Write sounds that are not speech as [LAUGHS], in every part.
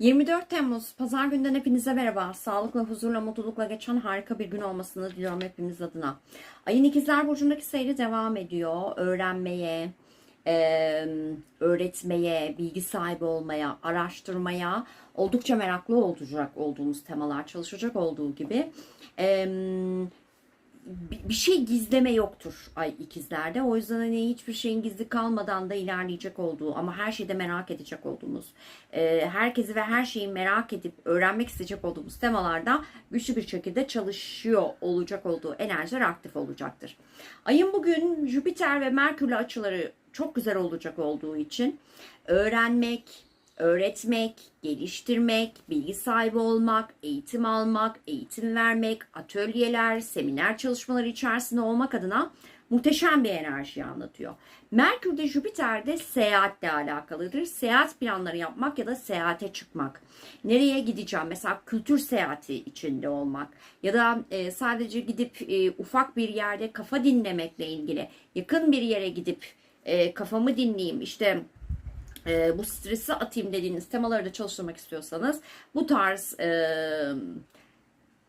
24 Temmuz Pazar günden hepinize merhaba. Sağlıkla, huzurla, mutlulukla geçen harika bir gün olmasını diliyorum hepimiz adına. Ayın ikizler burcundaki seyri devam ediyor. Öğrenmeye, e, öğretmeye, bilgi sahibi olmaya, araştırmaya oldukça meraklı olacak olduğumuz temalar çalışacak olduğu gibi. E, bir şey gizleme yoktur ay ikizlerde. O yüzden hani hiçbir şeyin gizli kalmadan da ilerleyecek olduğu ama her şeyde merak edecek olduğumuz, e, herkesi ve her şeyi merak edip öğrenmek isteyecek olduğumuz temalarda güçlü bir şekilde çalışıyor olacak olduğu enerjiler aktif olacaktır. Ayın bugün Jüpiter ve Merkür'le açıları çok güzel olacak olduğu için öğrenmek, öğretmek, geliştirmek, bilgi sahibi olmak, eğitim almak, eğitim vermek, atölyeler, seminer çalışmaları içerisinde olmak adına muhteşem bir enerji anlatıyor. Merkür de Jüpiter de seyahatle alakalıdır. Seyahat planları yapmak ya da seyahate çıkmak. Nereye gideceğim? Mesela kültür seyahati içinde olmak ya da e, sadece gidip e, ufak bir yerde kafa dinlemekle ilgili yakın bir yere gidip e, kafamı dinleyeyim işte e, bu stresi atayım dediğiniz temaları da çalıştırmak istiyorsanız bu tarz e,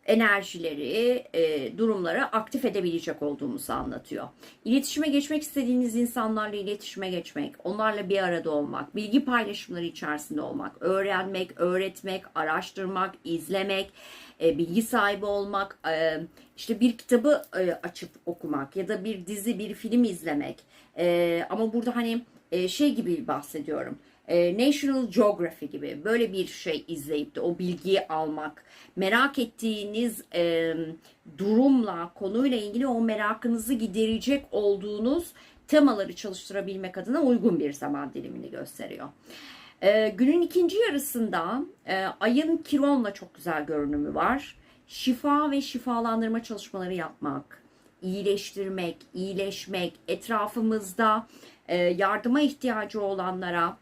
enerjileri, e, durumları aktif edebilecek olduğumuzu anlatıyor. İletişime geçmek istediğiniz insanlarla iletişime geçmek, onlarla bir arada olmak, bilgi paylaşımları içerisinde olmak, öğrenmek, öğretmek, araştırmak, izlemek, e, bilgi sahibi olmak, e, işte bir kitabı e, açıp okumak ya da bir dizi, bir film izlemek. E, ama burada hani e, şey gibi bahsediyorum. E, National Geography gibi böyle bir şey izleyip de o bilgiyi almak, merak ettiğiniz e, durumla, konuyla ilgili o merakınızı giderecek olduğunuz temaları çalıştırabilmek adına uygun bir zaman dilimini gösteriyor. E, günün ikinci yarısında e, ayın Kiron'la çok güzel görünümü var. Şifa ve şifalandırma çalışmaları yapmak, iyileştirmek, iyileşmek, etrafımızda e, yardıma ihtiyacı olanlara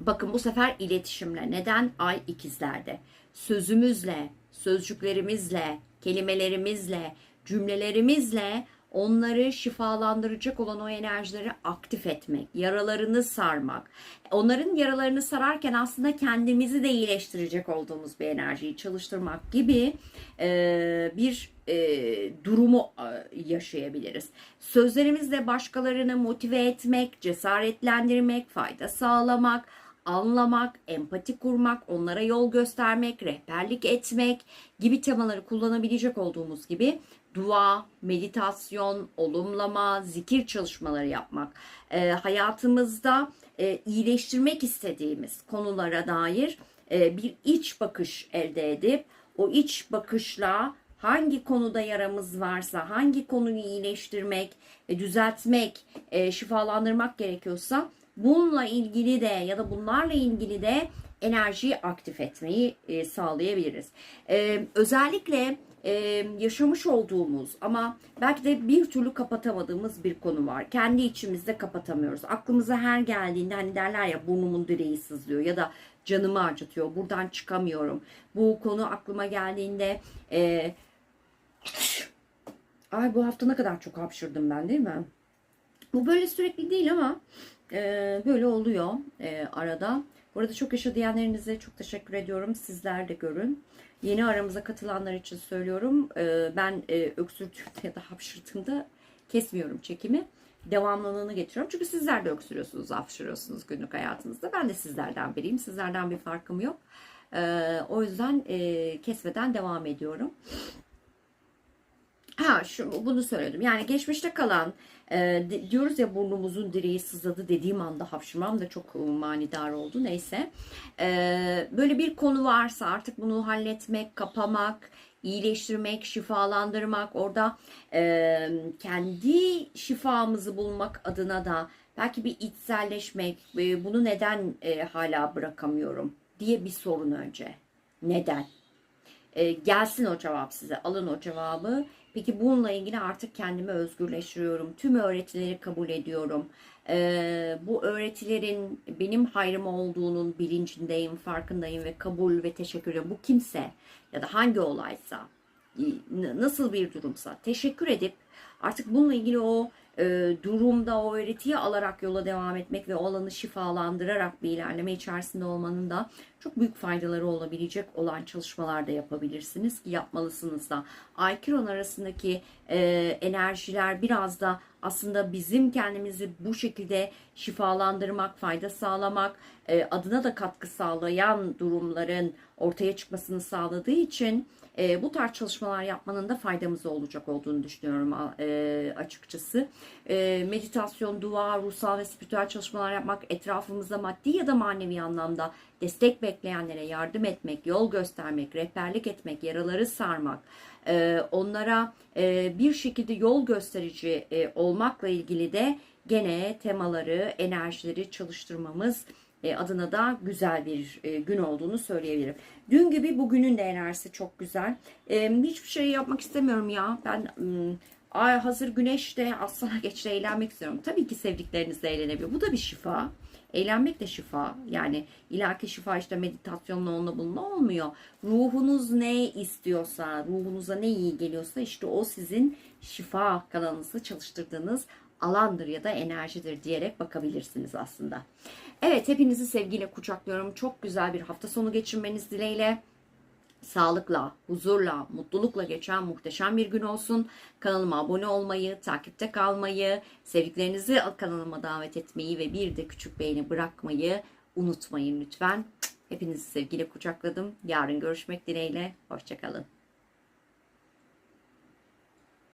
bakın bu sefer iletişimle neden? Ay ikizlerde. Sözümüzle, sözcüklerimizle, kelimelerimizle, cümlelerimizle onları şifalandıracak olan o enerjileri aktif etmek, yaralarını sarmak. Onların yaralarını sararken aslında kendimizi de iyileştirecek olduğumuz bir enerjiyi çalıştırmak gibi e, bir e, durumu e, yaşayabiliriz. Sözlerimizle başkalarını motive etmek, cesaretlendirmek, fayda sağlamak, anlamak, empati kurmak, onlara yol göstermek, rehberlik etmek gibi temaları kullanabilecek olduğumuz gibi dua, meditasyon, olumlama, zikir çalışmaları yapmak, e, hayatımızda e, iyileştirmek istediğimiz konulara dair e, bir iç bakış elde edip o iç bakışla hangi konuda yaramız varsa, hangi konuyu iyileştirmek, e, düzeltmek, e, şifalandırmak gerekiyorsa bununla ilgili de ya da bunlarla ilgili de enerjiyi aktif etmeyi e, sağlayabiliriz. E, özellikle e, yaşamış olduğumuz ama belki de bir türlü kapatamadığımız bir konu var. Kendi içimizde kapatamıyoruz. Aklımıza her geldiğinde hani derler ya burnumun direği sızlıyor ya da canımı acıtıyor. Buradan çıkamıyorum. Bu konu aklıma geldiğinde e, ay bu hafta ne kadar çok hapşırdım ben değil mi? Bu böyle sürekli değil ama e, böyle oluyor e, arada. Bu arada çok yaşa diyenlerinize çok teşekkür ediyorum. Sizler de görün. Yeni aramıza katılanlar için söylüyorum. E, ben e, öksürdüğümde ya da hapşırdığımda kesmiyorum çekimi. Devamlılığını getiriyorum. Çünkü sizler de öksürüyorsunuz, hapşırıyorsunuz günlük hayatınızda. Ben de sizlerden biriyim. Sizlerden bir farkım yok. E, o yüzden e, kesmeden devam ediyorum. Ha şu bunu söyledim. Yani geçmişte kalan e, diyoruz ya burnumuzun direği sızladı dediğim anda hapşırmam da çok manidar oldu. Neyse. E, böyle bir konu varsa artık bunu halletmek, kapamak, iyileştirmek, şifalandırmak, orada e, kendi şifamızı bulmak adına da belki bir içselleşmek, e, bunu neden e, hala bırakamıyorum diye bir sorun önce. Neden? E, gelsin o cevap size. Alın o cevabı. Peki bununla ilgili artık kendimi özgürleştiriyorum. Tüm öğretileri kabul ediyorum. E, bu öğretilerin benim hayrım olduğunun bilincindeyim, farkındayım ve kabul ve teşekkür ediyorum. Bu kimse ya da hangi olaysa, nasıl bir durumsa teşekkür edip artık bununla ilgili o e, durumda o öğretiyi alarak yola devam etmek ve o alanı şifalandırarak bir ilerleme içerisinde olmanın da çok büyük faydaları olabilecek olan çalışmalar da yapabilirsiniz ki yapmalısınız da. Ay Kiron arasındaki e, enerjiler biraz da aslında bizim kendimizi bu şekilde şifalandırmak, fayda sağlamak, e, adına da katkı sağlayan durumların ortaya çıkmasını sağladığı için e, bu tarz çalışmalar yapmanın da faydamız olacak olduğunu düşünüyorum e, açıkçası. E, meditasyon, dua, ruhsal ve spiritüel çalışmalar yapmak, etrafımızda maddi ya da manevi anlamda destek bekleyenlere yardım etmek, yol göstermek, rehberlik etmek, yaraları sarmak, e, onlara e, bir şekilde yol gösterici e, olmakla ilgili de gene temaları, enerjileri çalıştırmamız e, adına da güzel bir e, gün olduğunu söyleyebilirim. Dün gibi bugünün de enerjisi çok güzel. E, hiçbir şey yapmak istemiyorum ya. Ben ay hazır güneşte aslana [LAUGHS] geçti eğlenmek istiyorum. Tabii ki sevdiklerinizle eğlenebiliyor. Bu da bir şifa. Eğlenmek de şifa. Yani ilaki şifa işte meditasyonla onunla bununla olmuyor. Ruhunuz ne istiyorsa, ruhunuza ne iyi geliyorsa işte o sizin şifa kanalınızı çalıştırdığınız alandır ya da enerjidir diyerek bakabilirsiniz aslında. Evet hepinizi sevgiyle kucaklıyorum. Çok güzel bir hafta sonu geçirmeniz dileğiyle. Sağlıkla, huzurla, mutlulukla geçen muhteşem bir gün olsun. Kanalıma abone olmayı, takipte kalmayı, sevdiklerinizi kanalıma davet etmeyi ve bir de küçük beğeni bırakmayı unutmayın lütfen. Hepinizi sevgiyle kucakladım. Yarın görüşmek dileğiyle. Hoşçakalın.